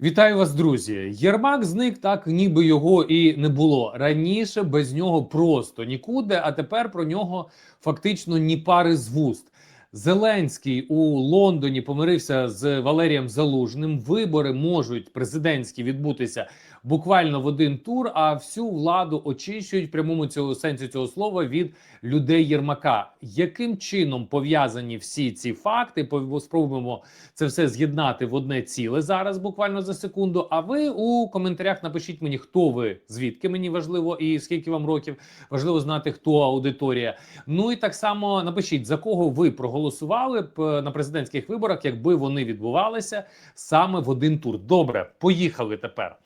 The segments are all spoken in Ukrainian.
Вітаю вас, друзі. Єрмак зник так, ніби його і не було. Раніше без нього просто нікуди, а тепер про нього фактично ні пари з вуст. Зеленський у Лондоні помирився з Валерієм Залужним. Вибори можуть президентські відбутися буквально в один тур. А всю владу очищують в прямому цього сенсі цього слова від людей Єрмака. Яким чином пов'язані всі ці факти? Спробуємо це все з'єднати в одне ціле зараз, буквально за секунду. А ви у коментарях напишіть мені, хто ви, звідки мені важливо і скільки вам років. Важливо знати, хто аудиторія. Ну і так само напишіть, за кого ви проголосували б е, на президентських виборах, якби вони відбувалися саме в один тур. Добре, поїхали тепер.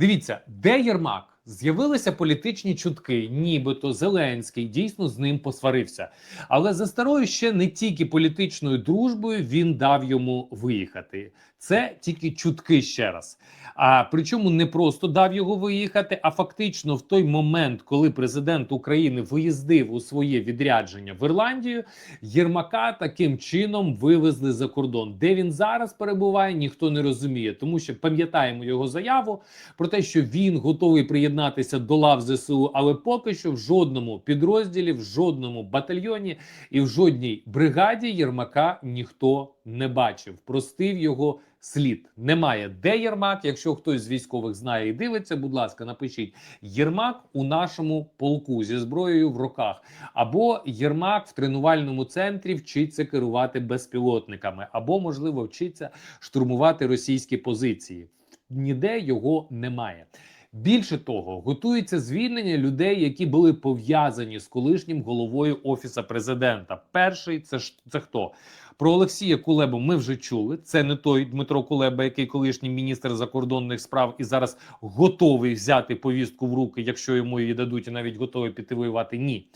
Дивіться, де Єрмак? З'явилися політичні чутки, нібито Зеленський дійсно з ним посварився. Але за старою ще не тільки політичною дружбою він дав йому виїхати. Це тільки чутки ще раз. А причому не просто дав його виїхати, а фактично в той момент, коли президент України виїздив у своє відрядження в Ірландію, Єрмака таким чином вивезли за кордон. Де він зараз перебуває, ніхто не розуміє, тому що пам'ятаємо його заяву про те, що він готовий приєднатися до лав ЗСУ, але поки що в жодному підрозділі, в жодному батальйоні і в жодній бригаді Єрмака ніхто не бачив. Простив його слід. Немає де Єрмак. Якщо хтось з військових знає і дивиться, будь ласка, напишіть Єрмак у нашому полку зі зброєю в руках, або Єрмак в тренувальному центрі вчиться керувати безпілотниками, або можливо вчиться штурмувати російські позиції. Ніде його немає. Більше того, готується звільнення людей, які були пов'язані з колишнім головою офіса президента. Перший це ж це хто? Про Олексія Кулебу ми вже чули. Це не той Дмитро Кулеба, який колишній міністр закордонних справ і зараз готовий взяти повістку в руки, якщо йому її дадуть, і навіть готовий піти воювати. Ні,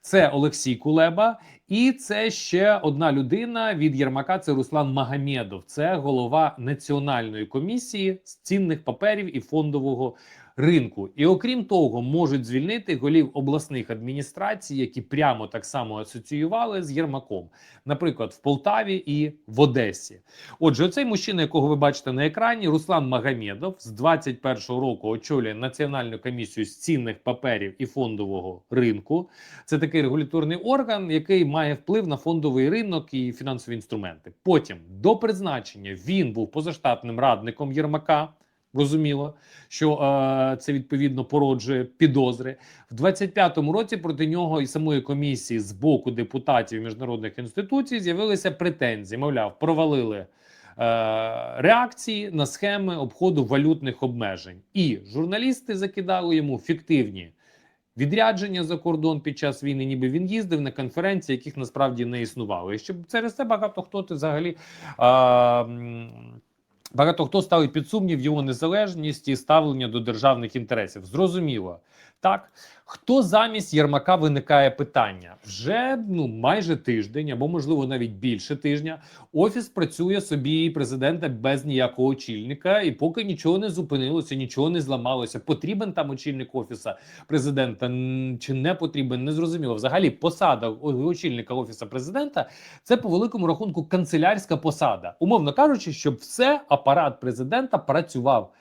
це Олексій Кулеба, і це ще одна людина від Єрмака. Це Руслан Магомедов. Це голова національної комісії з цінних паперів і фондового ринку. І окрім того, можуть звільнити голів обласних адміністрацій, які прямо так само асоціювали з Єрмаком, наприклад, в Полтаві і в Одесі. Отже, оцей мужчина, якого ви бачите на екрані, Руслан Магомедов з 21-го року очолює національну комісію з цінних паперів і фондового ринку. Це такий регуляторний орган, який має вплив на фондовий ринок і фінансові інструменти. Потім до призначення він був позаштатним радником Єрмака. Розуміло, що е, це відповідно породжує підозри в 25-му році. Проти нього і самої комісії з боку депутатів міжнародних інституцій з'явилися претензії. Мовляв, провалили е, реакції на схеми обходу валютних обмежень, і журналісти закидали йому фіктивні відрядження за кордон під час війни, ніби він їздив на конференції, яких насправді не існувало. І щоб через це багато хто ти взагалі. Е, Багато хто ставить під сумнів його незалежність і ставлення до державних інтересів. Зрозуміло, так хто замість Єрмака виникає питання вже ну майже тиждень, або можливо навіть більше тижня. Офіс працює собі президента без ніякого очільника, і поки нічого не зупинилося, нічого не зламалося. Потрібен там очільник офіса президента чи не потрібен, не зрозуміло. Взагалі, посада очільника офіса президента це по великому рахунку канцелярська посада, умовно кажучи, щоб все апарат президента працював.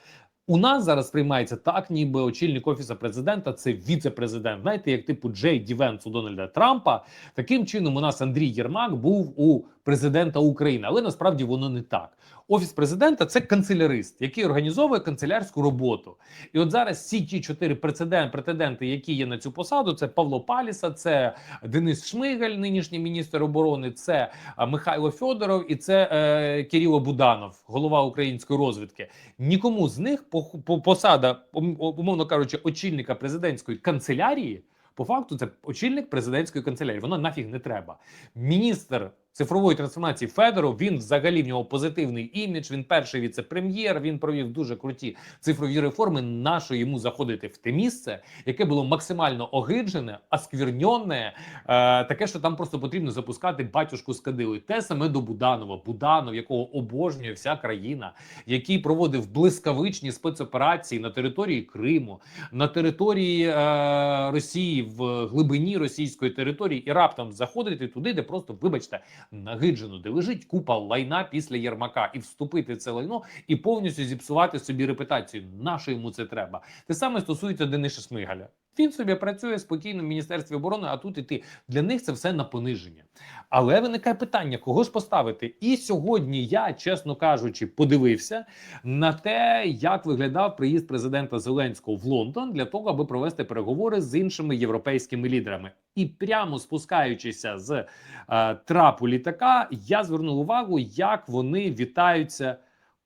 У нас зараз сприймається так, ніби очільник офісу президента це віце-президент. Знаєте, як типу Джей Дівенс у Дональда Трампа. Таким чином, у нас Андрій Єрмак був у президента України, але насправді воно не так. Офіс президента це канцелярист, який організовує канцелярську роботу. І от зараз всі ті чотири претенденти, які є на цю посаду, це Павло Паліса, це Денис Шмигаль, нинішній міністр оборони, це Михайло Федоров і це е, Кирило Буданов, голова української розвідки. Нікому з них по, по посада, умовно кажучи, очільника президентської канцелярії. По факту, це очільник президентської канцелярії. Воно нафіг не треба. Міністр цифрової трансформації Федоров. Він взагалі в нього позитивний імідж. Він перший віце-прем'єр. Він провів дуже круті цифрові реформи. Нащо йому заходити в те місце, яке було максимально огиджене, оскверньоне, е, таке, що там просто потрібно запускати батюшку з кадили. Те саме до Буданова. Буданов, якого обожнює вся країна, який проводив блискавичні спецоперації на території Криму, на території е, Росії в глибині російської території, і раптом заходити туди, де просто, вибачте, нагиджену, де лежить купа лайна після Єрмака, і вступити в це лайно і повністю зіпсувати собі репутацію. Нащо йому це треба? Те саме стосується Дениса Шмигаля. Він собі працює спокійно в міністерстві оборони, а тут і ти для них це все на пониження. Але виникає питання, кого ж поставити? І сьогодні я, чесно кажучи, подивився на те, як виглядав приїзд президента Зеленського в Лондон для того, аби провести переговори з іншими європейськими лідерами. І прямо спускаючися з е, трапу літака, я звернув увагу, як вони вітаються.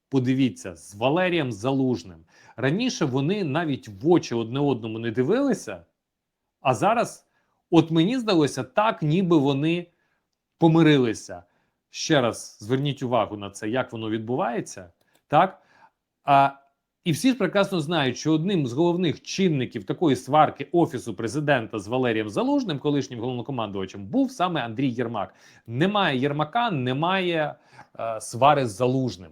Подивіться з Валерієм Залужним. Раніше вони навіть в очі одне одному не дивилися, а зараз, от мені здалося, так, ніби вони помирилися. Ще раз зверніть увагу на це, як воно відбувається. Так? А, і всі ж прекрасно знають, що одним з головних чинників такої сварки офісу президента з Валерієм Залужним, колишнім головнокомандувачем, був саме Андрій Єрмак. Немає Єрмака, немає е, свари з залужним.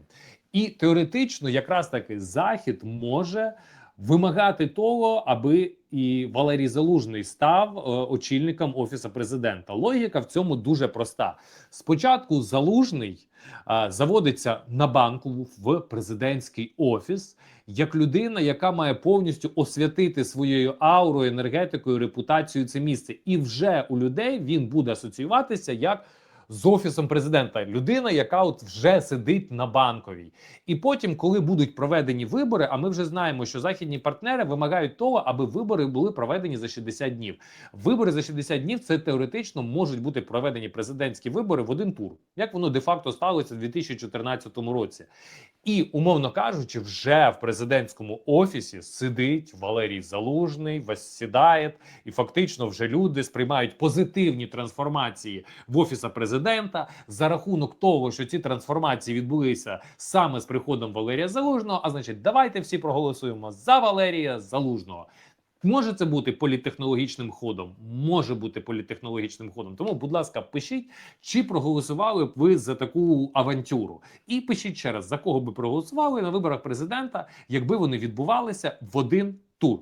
І теоретично, якраз таки захід може вимагати того, аби і Валерій Залужний став е, очільником офісу президента. Логіка в цьому дуже проста. Спочатку залужний е, заводиться на банку в президентський офіс як людина, яка має повністю освятити своєю аурою, енергетикою, репутацією це місце, і вже у людей він буде асоціюватися як з офісом президента. Людина, яка от вже сидить на банковій. І потім, коли будуть проведені вибори, а ми вже знаємо, що західні партнери вимагають того, аби вибори були проведені за 60 днів. Вибори за 60 днів це теоретично можуть бути проведені президентські вибори в один тур, як воно де-факто сталося в 2014 році. І, умовно кажучи, вже в президентському офісі сидить Валерій Залужний, восідає, і фактично вже люди сприймають позитивні трансформації в офіса президента за рахунок того, що ці трансформації відбулися саме з приходом Валерія Залужного. А значить, давайте всі проголосуємо за Валерія Залужного. Може це бути політехнологічним ходом, може бути політехнологічним ходом. Тому, будь ласка, пишіть, чи проголосували б ви за таку авантюру, і пишіть ще раз за кого би проголосували на виборах президента, якби вони відбувалися в один тур.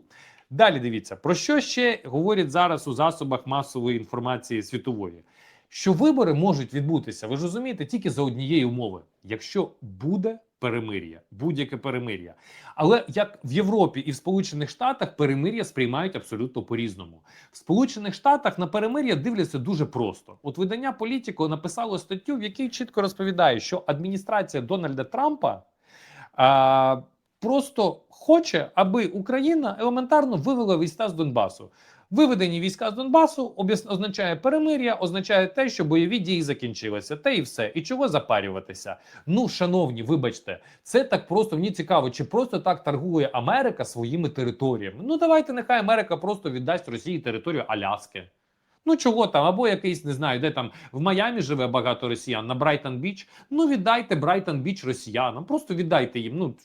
Далі дивіться про що ще говорять зараз у засобах масової інформації світової. Що вибори можуть відбутися, ви ж розумієте, тільки за однієї умови, якщо буде перемир'я, будь-яке перемир'я. Але як в Європі і в Сполучених Штатах перемир'я сприймають абсолютно по-різному. В Сполучених Штатах на перемир'я дивляться дуже просто. От видання Політіко написало статтю, в якій чітко розповідає, що адміністрація Дональда Трампа а, просто хоче, аби Україна елементарно вивела війська з Донбасу. Виведені війська з Донбасу означає перемир'я, означає те, що бойові дії закінчилися. Те і все. І чого запарюватися? Ну, шановні, вибачте, це так просто мені цікаво, чи просто так торгує Америка своїми територіями. Ну давайте, нехай Америка просто віддасть Росії територію Аляски. Ну чого там, або якийсь не знаю, де там в Майамі живе багато росіян на Брайтон Біч. Ну віддайте Брайтон Біч росіянам. Просто віддайте їм. Ну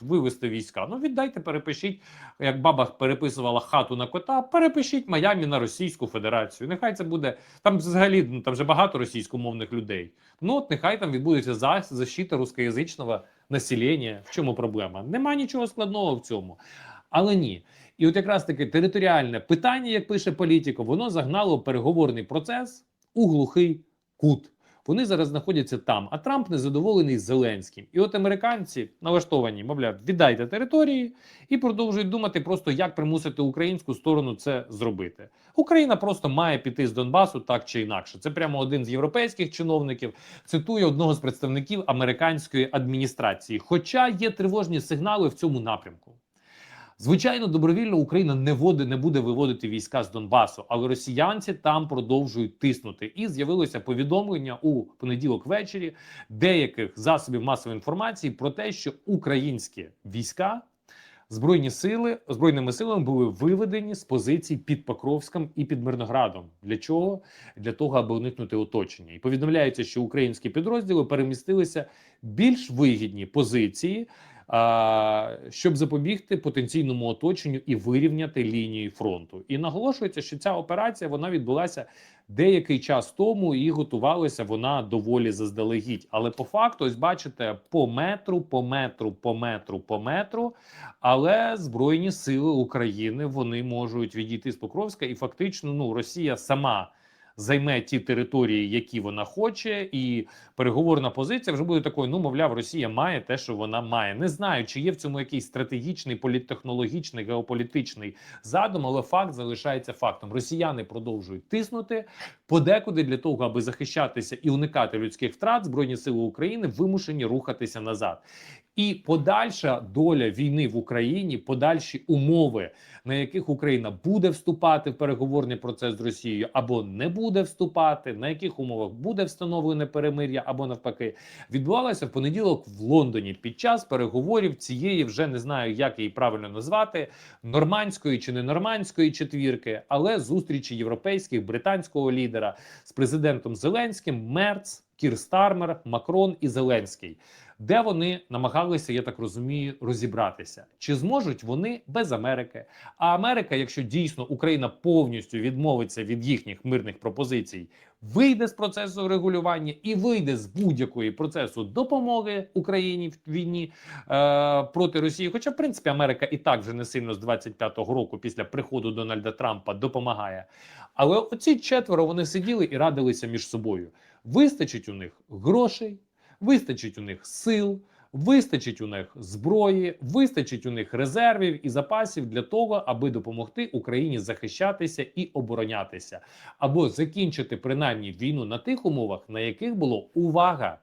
вивести війська. Ну віддайте, перепишіть, як баба переписувала хату на кота. Перепишіть Майамі на Російську Федерацію. Нехай це буде там взагалі ну, там вже багато російськомовних людей. Ну от нехай там відбудеться за- защита рускоязичного населення. В чому проблема? Нема нічого складного в цьому. Але ні. І от якраз таки територіальне питання, як пише політико, воно загнало переговорний процес у глухий кут. Вони зараз знаходяться там, а Трамп незадоволений Зеленським. І от американці налаштовані, мовляв, віддайте території і продовжують думати просто, як примусити українську сторону це зробити. Україна просто має піти з Донбасу так чи інакше. Це прямо один з європейських чиновників цитує одного з представників американської адміністрації. Хоча є тривожні сигнали в цьому напрямку. Звичайно, добровільно Україна не води не буде виводити війська з Донбасу, але росіянці там продовжують тиснути. І з'явилося повідомлення у понеділок ввечері деяких засобів масової інформації про те, що українські війська. Збройні сили збройними силами були виведені з позицій під Покровськом і під Мирноградом. Для чого? Для того, аби уникнути оточення. І повідомляється, що українські підрозділи перемістилися більш вигідні позиції, щоб запобігти потенційному оточенню і вирівняти лінії фронту. І наголошується, що ця операція вона відбулася деякий час тому і готувалася вона доволі заздалегідь. Але по факту, ось бачите, по метру, по метру, по метру, по метру. Але збройні сили України вони можуть відійти з Покровська, і фактично, ну Росія сама займе ті території, які вона хоче, і переговорна позиція вже буде такою: ну мовляв, Росія має те, що вона має. Не знаю, чи є в цьому якийсь стратегічний, політтехнологічний, геополітичний задум, але факт залишається фактом. Росіяни продовжують тиснути подекуди для того, аби захищатися і уникати людських втрат. Збройні сили України вимушені рухатися назад. І подальша доля війни в Україні, подальші умови, на яких Україна буде вступати в переговорний процес з Росією, або не буде вступати, на яких умовах буде встановлене перемир'я, або навпаки, відбувалося в понеділок в Лондоні під час переговорів цієї вже не знаю, як її правильно назвати нормандської чи не нормандської четвірки, але зустрічі європейських британського лідера з президентом Зеленським, Мерц, Кір Стармер, Макрон і Зеленський де вони намагалися, я так розумію, розібратися, чи зможуть вони без Америки. А Америка, якщо дійсно Україна повністю відмовиться від їхніх мирних пропозицій, вийде з процесу регулювання і вийде з будь-якої процесу допомоги Україні в війні е, проти Росії. Хоча, в принципі, Америка і так вже не сильно з 25-го року, після приходу Дональда Трампа, допомагає. Але оці четверо вони сиділи і радилися між собою. Вистачить у них грошей. Вистачить у них сил, вистачить у них зброї, вистачить у них резервів і запасів для того, аби допомогти Україні захищатися і оборонятися, або закінчити принаймні війну на тих умовах, на яких було увага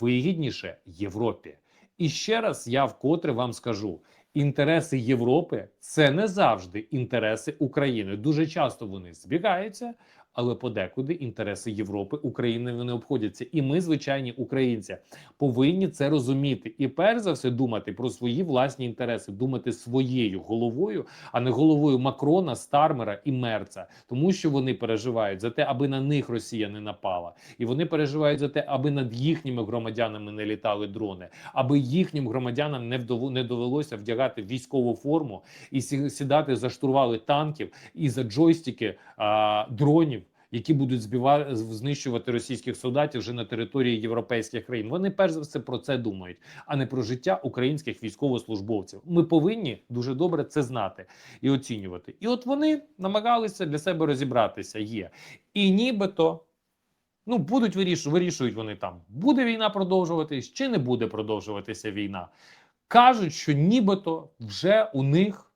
вигідніше Європі. І ще раз я вкотре вам скажу: інтереси Європи це не завжди інтереси України. Дуже часто вони збігаються, але подекуди інтереси Європи України вони обходяться. І ми, звичайні українці, повинні це розуміти. І перш за все думати про свої власні інтереси, думати своєю головою, а не головою Макрона, Стармера і Мерца, тому що вони переживають за те, аби на них Росія не напала, і вони переживають за те, аби над їхніми громадянами не літали дрони, аби їхнім громадянам не вдов... не довелося вдягати військову форму і сідати за штурвали танків і за джойстики а, дронів які будуть збивати знищувати російських солдатів вже на території європейських країн. Вони перш за все про це думають, а не про життя українських військовослужбовців. Ми повинні дуже добре це знати і оцінювати. І от вони намагалися для себе розібратися. Є і нібито. Ну, будуть вирішувати, вирішують вони там, буде війна продовжуватись чи не буде продовжуватися війна. Кажуть, що нібито вже у них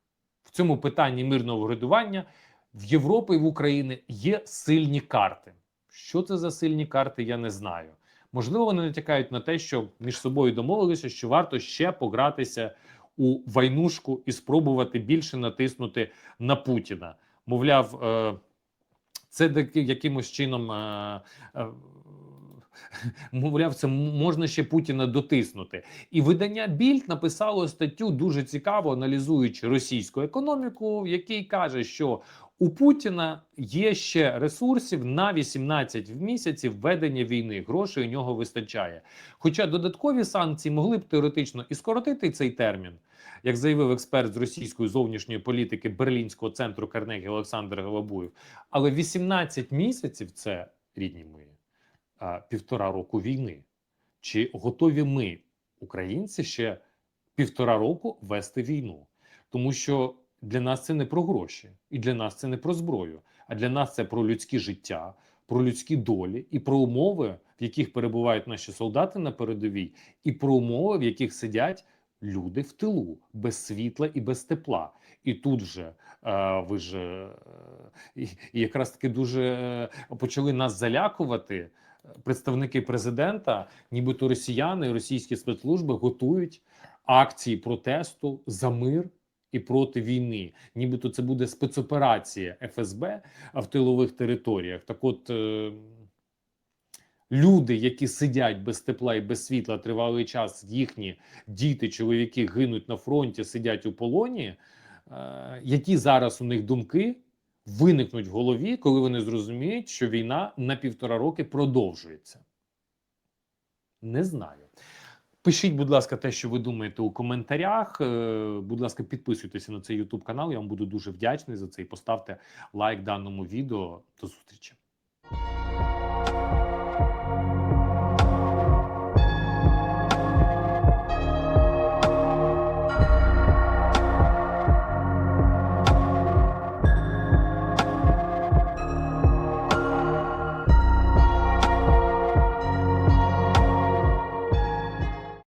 в цьому питанні мирного врядування в Європі і в Україні є сильні карти. Що це за сильні карти, я не знаю. Можливо, вони натякають на те, що між собою домовилися, що варто ще погратися у войнушку і спробувати більше натиснути на Путіна. Мовляв, е, це якимось чином. Е, е, мовляв, це можна ще Путіна дотиснути. І видання Більд написало статтю дуже цікаво, аналізуючи російську економіку, в якій каже, що у Путіна є ще ресурсів на 18 місяців ведення війни. Грошей у нього вистачає. Хоча додаткові санкції могли б теоретично і скоротити цей термін, як заявив експерт з російської зовнішньої політики Берлінського центру Карнегі Олександр Галабуєв. Але 18 місяців це рідні мої півтора року війни. Чи готові ми, українці, ще півтора року вести війну? Тому що для нас це не про гроші, і для нас це не про зброю, а для нас це про людське життя, про людські долі і про умови, в яких перебувають наші солдати на передовій, і про умови, в яких сидять люди в тилу без світла і без тепла. І тут же е, ви ж е, і, якраз таки дуже е, почали нас залякувати. Представники президента, нібито росіяни, російські спецслужби готують акції протесту за мир і проти війни, нібито це буде спецоперація ФСБ в тилових територіях. Так, от е люди, які сидять без тепла і без світла тривалий час, їхні діти, чоловіки гинуть на фронті, сидять у полоні. Е які зараз у них думки виникнуть в голові, коли вони зрозуміють, що війна на півтора роки продовжується? Не знаю. Пишіть, будь ласка, те, що ви думаєте у коментарях. Е, будь ласка, підписуйтеся на цей YouTube канал. Я вам буду дуже вдячний за це і поставте лайк даному відео. До зустрічі.